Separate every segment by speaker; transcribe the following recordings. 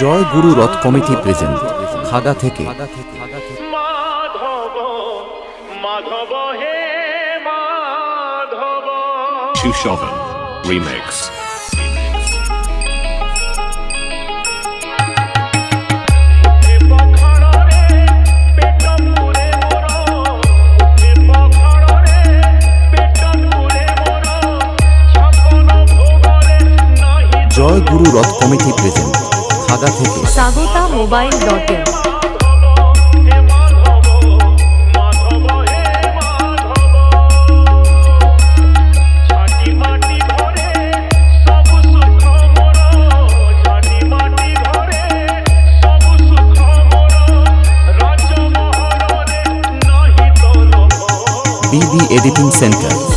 Speaker 1: জয় গুরু রথ committee present খাগা থেকে।
Speaker 2: মাধব হে মাধব। রিমেক্স
Speaker 1: জয় গুরু রথ কমিটি প্রেজেন্ট খাগা থেকে।
Speaker 3: স্বাগতা মোবাইল ডটে
Speaker 1: বিবি এডিটিং সেন্টার।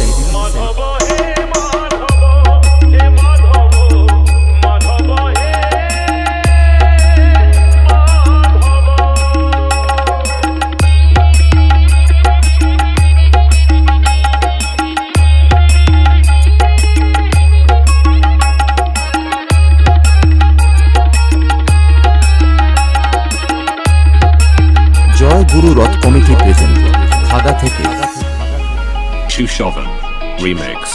Speaker 1: গুরু রথ কমিটি প্রেজেন্ট ঢাকা থেকে। শিবসভন রিমেক্স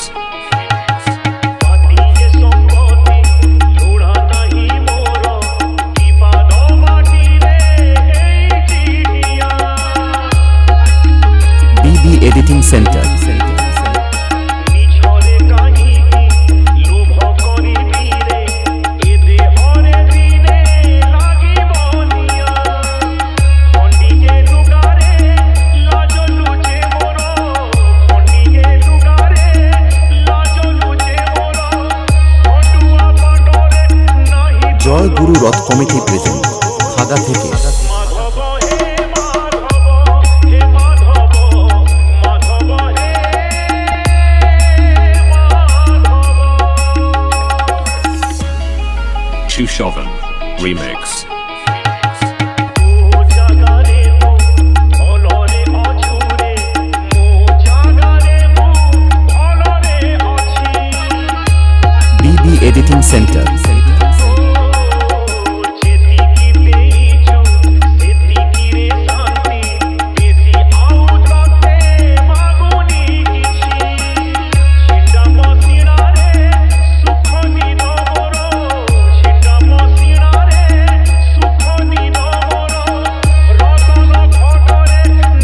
Speaker 1: সুরত কমিটি প্রেজেন্ট খাগা থেকে
Speaker 4: Chushovan Remix.
Speaker 2: BB Editing Center.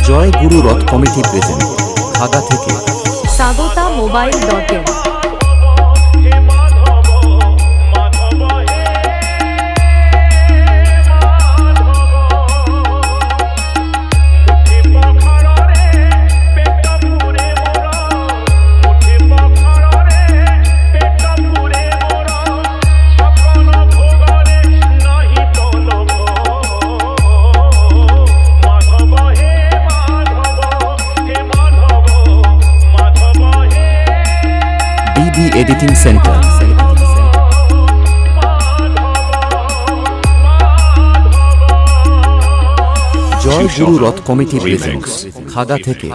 Speaker 1: জয় গুরু রথ কমিটি প্রেজেন্ট ঢাকা থেকে।
Speaker 3: Swagata mobile dot
Speaker 1: editing center জয় গুরু রথ কমিটির রিলিজ খাদা থেকে।